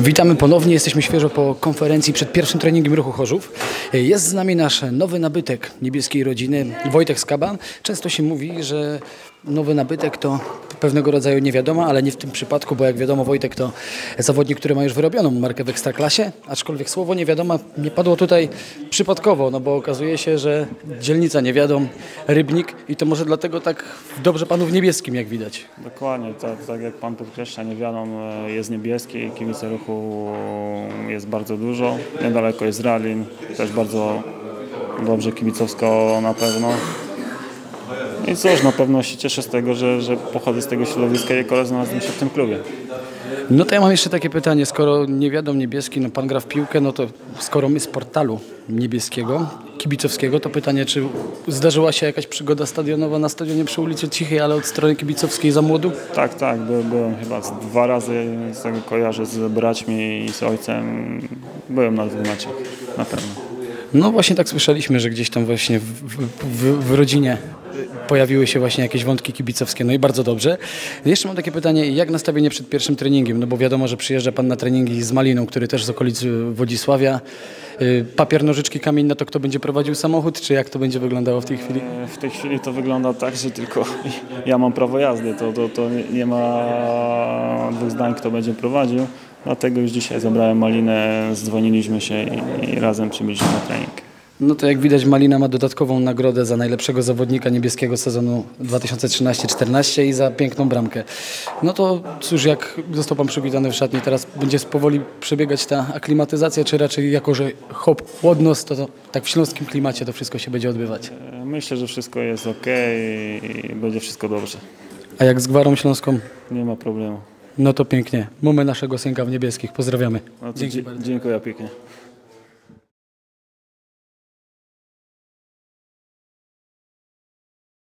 Witamy ponownie, jesteśmy świeżo po konferencji przed pierwszym treningiem ruchu Chorzów. Jest z nami nasz nowy nabytek niebieskiej rodziny, Wojtek Skaba. Często się mówi, że nowy nabytek to pewnego rodzaju niewiadoma, ale nie w tym przypadku, bo jak wiadomo Wojtek to zawodnik, który ma już wyrobioną markę w Ekstraklasie, aczkolwiek słowo niewiadoma nie padło tutaj przypadkowo, no bo okazuje się, że dzielnica niewiadom, Rybnik i to może dlatego tak dobrze panu w niebieskim, jak widać. Dokładnie, tak, tak jak Pan podkreśla, niewiadom e, jest niebieski, kibice ruchu jest bardzo dużo. Niedaleko jest Ralin, też bardzo dobrze kibicowsko na pewno. I cóż, na pewno się cieszę z tego, że, że pochodzę z tego środowiska i akurat znalazłem się w tym klubie. No to ja mam jeszcze takie pytanie, skoro nie wiadomo niebieski, no pan gra w piłkę, no to skoro my z portalu niebieskiego, kibicowskiego, to pytanie, czy zdarzyła się jakaś przygoda stadionowa na stadionie przy ulicy Cichej, ale od strony kibicowskiej za młodu? Tak, tak, by, byłem chyba dwa razy, z tego kojarzę z braćmi i z ojcem. Byłem na dwóch meczach, na pewno. No właśnie tak słyszeliśmy, że gdzieś tam właśnie w, w, w, w rodzinie pojawiły się właśnie jakieś wątki kibicowskie, no i bardzo dobrze. Jeszcze mam takie pytanie, jak nastawienie przed pierwszym treningiem? No bo wiadomo, że przyjeżdża Pan na treningi z Maliną, który też z okolicy Wodzisławia. Y, Papier, nożyczki, kamień, no to kto będzie prowadził samochód, czy jak to będzie wyglądało w tej chwili? W tej chwili to wygląda tak, że tylko ja mam prawo jazdy, to, to, to nie- nie ma dwóch zdań, kto będzie prowadził. Dlatego już dzisiaj zabrałem Malinę, zdzwoniliśmy się i, i razem przybyliśmy na trening. No to jak widać Malina ma dodatkową nagrodę za najlepszego zawodnika niebieskiego sezonu 2013-14 i za piękną bramkę. No to cóż, jak został Pan przywitany w szatni, teraz będzie powoli przebiegać ta aklimatyzacja, czy raczej jako, że hop, chłodność, to, to tak w śląskim klimacie to wszystko się będzie odbywać. E, Myślę, że wszystko jest ok i będzie wszystko dobrze. A jak z Gwarą Śląską? Nie ma problemu. No to pięknie. Mamy naszego synka w niebieskich. Pozdrawiamy. No Dzięki bardzo. dziękuję pięknie.